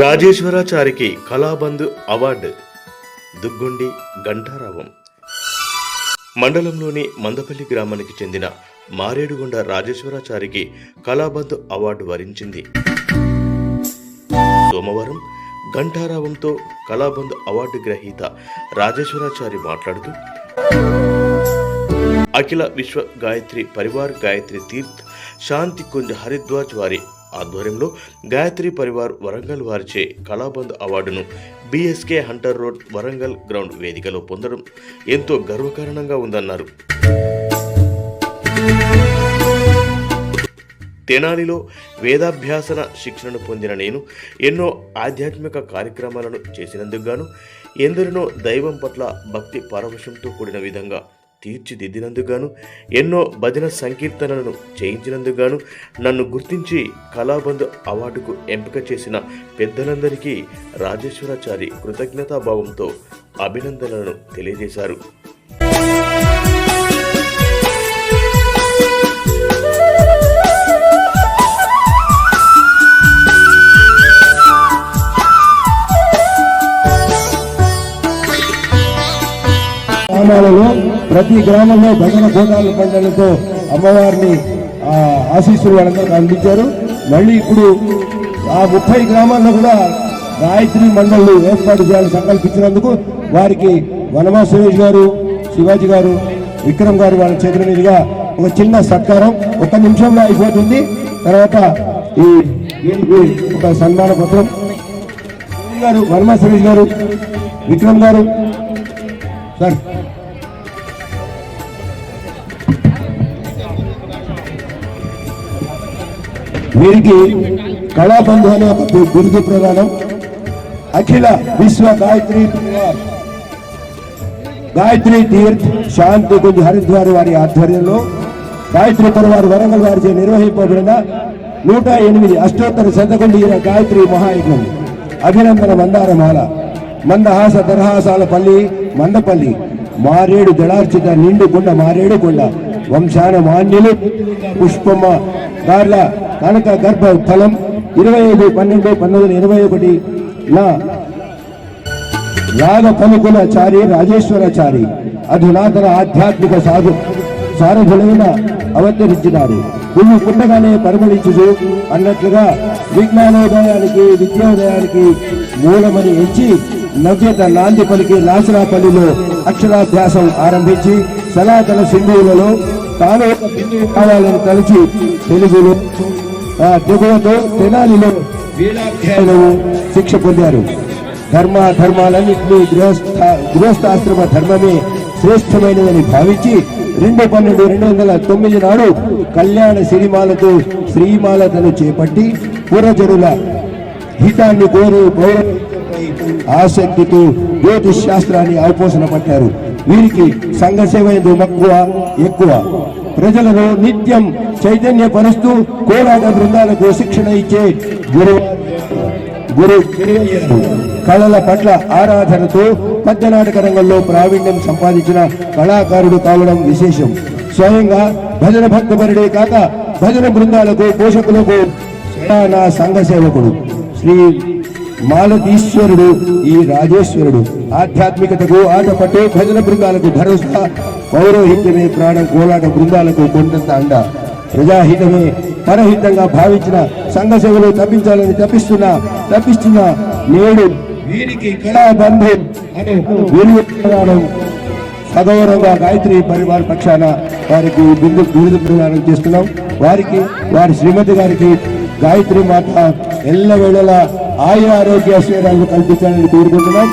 రాజేశ్వరాచారికి Kalabandhu award. Duggundi గంటారావం మండలంలోని మందపల్లి గ్రామానికి చెందిన మారేడుగొండ రాజేశ్వరాచారికి కళాబంధు అవార్డు వరించింది. సోమవారం ఘంటారావంతో కళాబంధు అవార్డు గ్రహీత రాజేశ్వరాచారి మాట్లాడుతూ అఖిల విశ్వ గాయత్రి పరివార్ గాయత్రి తీర్థ్ శాంతి కుంజ్ హరిద్వాజ్ వారి ఆధ్వర్యంలో గాయత్రి పరివార్ వరంగల్ వారిచే కళాబంద్ అవార్డును BSK hunter road Warangal ground వేదికలో పొందడం ఎంతో గర్వకారణంగా ఉందన్నారు. తెనాలిలో వేదాభ్యాసన శిక్షణను పొందిన నేను ఎన్నో ఆధ్యాత్మిక కార్యక్రమాలను చేసినందుకు గాను ఎందరినో దైవం పట్ల భక్తి పరవశంతో కూడిన విధంగా తీర్చిదిద్దినందుగాను ఎన్నో భజన సంకీర్తనలను చేయించినందుగాను నన్ను గుర్తించి కళాబంధు అవార్డుకు ఎంపిక చేసిన పెద్దలందరికీ రాజేశ్వరాచారి కృతజ్ఞతాభావంతో అభినందనలను తెలియజేశారు. గ్రామాలలో ప్రతి గ్రామంలో భజన గోదాల పండుగలతో అమ్మవారిని ఆశీస్సులు వాళ్ళందరికీ అందించారు. మళ్ళీ ఇప్పుడు ఆ ముప్పై గ్రామాల్లో కూడా గాయత్రి మండళ్ళు ఏర్పాటు చేయాలని సంకల్పించినందుకు వారికి వనమా సురేష్ గారు శివాజీ గారు విక్రమ్ గారు వాళ్ళ చేతుల మీదుగా ఒక చిన్న సత్కారం. ఒక నిమిషంలో అయిపోతుంది. తర్వాత ఈ ఒక సన్మాన పత్రం. గారు వర్మ సురేష్ గారు విక్రమ్ గారు. సార్. వీరికి కళాబంధు అనే బిరుదు ప్రదానం అఖిల విశ్వ గాయత్రి గాయత్రి తీర్థ్ శాంతి కుంజ్ హరిద్వార్ వారి ఆధ్వర్యంలో గాయత్రి పరివార్ వరంగల్ వారిచే నిర్వహింపబడిన నూట ఎనిమిది అష్టోత్తర శతకుండీర గాయత్రి మహాయజ్ఞం. అభినందన మందారమాల మందహాస దరహాసాల పల్లి మందపల్లి మారేడు దళార్చిత నిండు కొండ మారేడు కొండ వంశాన మాన్యులు పుష్పమ్మ గార్ల కనక గర్భ ఫలం ఇరవై ఐదు పన్నెండు పంతొమ్మిది వందల ఇరవై ఒకటి లా యాగ చారి రాజేశ్వరాచారి అధునాతన ఆధ్యాత్మిక సాధు సారథులైన అవతరించినారు. పువ్వు పుట్టగానే పరిమళించుచు అన్నట్లుగా విజ్ఞానోదయానికి విద్యోదయానికి మూలమని ఎంచి నవ్యత నాంది పలికి నాసరాపల్లిలో అక్షరాభ్యాసం ఆరంభించి సనాతన సింధువులలో తాను ఒక బిందువు కావాలని తలచి తెలుగులో దిగువతో తెనాలిలో వీరాధ్యాయులు శిక్ష పొందారు. ధర్మ ధర్మాలన్నింటినీ గృహస్థ గృహస్థాశ్రమ ధర్మమే శ్రేష్టమైనదని భావించి రెండు పన్నెండు రెండు వందల తొమ్మిది నాడు కళ్యాణ సిరిమాలతో శ్రీమాలతను చేపట్టి పురజరుల హితాన్ని కోరి పౌరహితంపై ఆసక్తితో జ్యోతిష్ శాస్త్రాన్ని అవపోసన పట్టారు. వీరికి సంఘ సేవ ఎందు మక్కువ ఎక్కువ. ప్రజలను నిత్యం చైతన్యపరుస్తూ కోలాట బృందాలకు శిక్షణ ఇచ్చే గురు గురు గురువయ్యారు కళల పట్ల ఆరాధనతో పద్యనాటక రంగంలో ప్రావీణ్యం సంపాదించిన కళాకారుడు కావడం విశేషం. స్వయంగా భజన భక్తపరుడే కాక భజన బృందాలకు పోషకులకు నా సంఘ సేవకుడు. శ్రీ మాలతీశ్వరుడు ఈ రాజేశ్వరుడు ఆధ్యాత్మికతకు ఆటపట్టే భజన బృందాలకు భరోసా పౌరోహిత్యమే ప్రాణం కోలాట బృందాలకు కొండంత అండ ప్రజాహితమే పరహితంగా భావించిన సంఘ సేవలు తప్పించాలని తప్పిస్తున్నా తప్పిస్తున్న నేడు వీరికి కళాబంధం అనే సగౌరవంగా గాయత్రి పరివార పక్షాన వారికి బిందు బిరుదు ప్రదానం చేస్తున్నాం. వారికి వారి శ్రీమతి గారికి గాయత్రి మాత ఎల్ల వేళలా ఆయుర ఆరోగ్య ఐశ్వర్యాలను కల్పించాలని కోరుకుంటున్నాం.